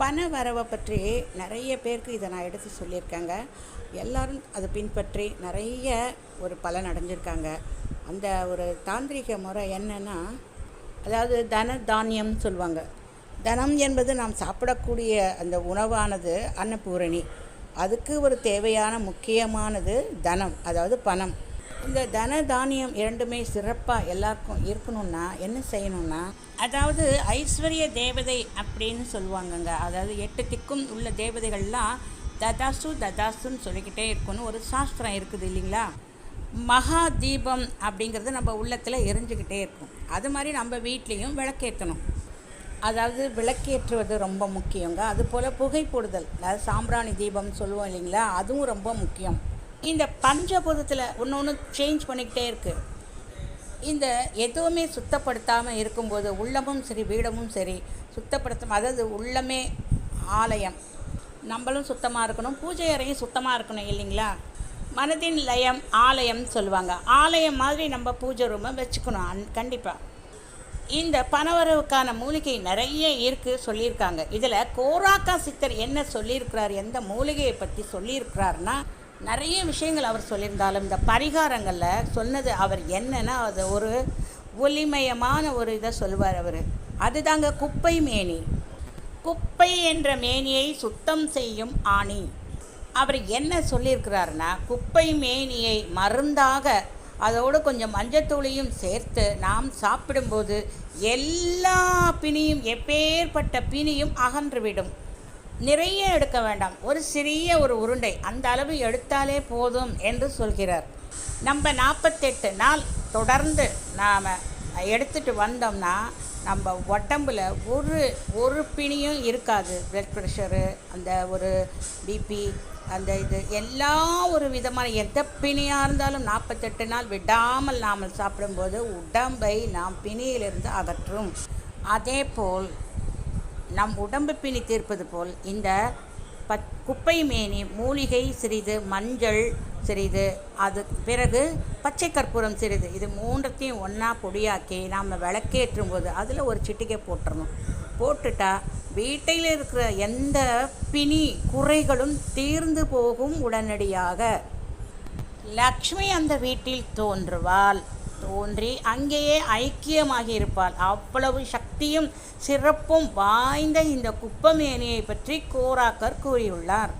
பண வரவை பற்றி நிறைய பேருக்கு இதை நான் எடுத்து சொல்லியிருக்கேங்க. எல்லாரும் அதை பின்பற்றி நிறைய ஒரு பலன் அடைஞ்சிருக்காங்க. அந்த ஒரு தாந்திரிக முறை என்னென்னா அதாவது தன தானியம்னு சொல்லுவாங்க. தனம் என்பது நாம் சாப்பிடக்கூடிய அந்த உணவானது அன்னபூரணி. அதுக்கு ஒரு தேவையான முக்கியமானது தனம் அதாவது பணம். இந்த தன தானியம் இரண்டுமே சிறப்பாக எல்லாருக்கும் இருக்கணும்னா என்ன செய்யணும்னா அதாவது ஐஸ்வர்ய தேவதை அப்படின்னு சொல்லுவாங்கங்க. அதாவது எட்டு திக்கும் உள்ள தேவதைகள்லாம் ததாசு ததாசுன்னு சொல்லிக்கிட்டே இருக்கணும். ஒரு சாஸ்திரம் இருக்குது இல்லைங்களா? மகா தீபம் அப்படிங்கிறது நம்ம உள்ளத்தில் எரிஞ்சுக்கிட்டே இருக்கும். அது மாதிரி நம்ம வீட்லேயும் விளக்கேற்றணும். அதாவது விளக்கேற்றுவது ரொம்ப முக்கியங்க. அதுபோல் புகை போடுதல். அதாவது சாம்பிராணி தீபம் சொல்லுவோம் இல்லைங்களா? அதுவும் ரொம்ப முக்கியம். இந்த பஞ்சபூதத்தில் ஒன்று ஒன்று சேஞ்ச் பண்ணிக்கிட்டே இருக்குது இந்த எதுவுமே சுத்தப்படுத்தாமல் இருக்கும்போது உள்ளமும் சரி வீடமும் சரி சுத்தப்படுத்த அதாவது உள்ளமே ஆலயம். நம்மளும் சுத்தமாக இருக்கணும் பூஜை அறையும் சுத்தமாக இருக்கணும் இல்லைங்களா? மனதின் லயம் ஆலயம்னு சொல்லுவாங்க. ஆலயம் மாதிரி நம்ம பூஜை ரூமை வச்சுக்கணும் அன் கண்டிப்பாக இந்த பணவரவுக்கான மூலிகை நிறைய இருக்கு சொல்லியிருக்காங்க. இதில் கோராக்கா சித்தர் என்ன சொல்லியிருக்கிறார் எந்த மூலிகையை பற்றி சொல்லியிருக்கிறாருன்னா நிறைய விஷயங்கள் அவர் சொல்லியிருந்தாலும் இந்த பரிகாரங்களில் சொன்னது அவர் என்னன்னா அது ஒரு ஒளிமயமான ஒரு இதை சொல்லுவார் அவர். அதுதாங்க குப்பை மேனி. குப்பை என்ற மேனியை சுத்தம் செய்யும் ஆணி. அவர் என்ன சொல்லியிருக்கிறாருன்னா குப்பை மேனியை மருந்தாக அதோடு கொஞ்சம் மஞ்சத்தூளையும் சேர்த்து நாம் சாப்பிடும்போது எல்லா பிணியும் எப்பேற்பட்ட பிணியும் அகன்றுவிடும் நிறைய எடுக்க வேண்டாம். ஒரு சிறிய ஒரு உருண்டை அந்த அளவு எடுத்தாலே போதும் என்று சொல்கிறார். நம்ம நாற்பத்தெட்டு நாள் தொடர்ந்து நாம் எடுத்துட்டு வந்தோம்னா நம்ம உடம்புல ஒரு ஒரு பிணியும் இருக்காது. பிளட் ப்ரெஷரு அந்த ஒரு பிபி அந்த இது எல்லா ஒரு விதமான எந்த பிணியாக இருந்தாலும் நாற்பத்தெட்டு நாள் விடாமல் நாம் சாப்பிடும்போது உடம்பை நாம் பிணியிலிருந்து அகற்றும். அதே போல் நம் உடம்பு பிணி தீர்ப்பது போல் இந்த பத் குப்பை மேனி மூலிகை சிறிது மஞ்சள் சிறிது அது பிறகு பச்சை கற்பூரம் சிறிது இது மூன்றத்தையும் ஒன்றா பொடியாக்கி நாம் விளக்கேற்றும் போது அதில் ஒரு சிட்டிகை போட்டுடணும் போட்டுட்டா வீட்டில் இருக்கிற எந்த பிணி குறைகளும் தீர்ந்து போகும் உடனடியாக. லக்ஷ்மி அந்த வீட்டில் தோன்றுவாள். தோன்றி அங்கேயே ஐக்கியமாகி இருப்பாள். அவ்வளவு சக்தியும் சிறப்பும் வாய்ந்த இந்த குப்பமேனியை பற்றி கோராக்கர் கூறியுள்ளார்.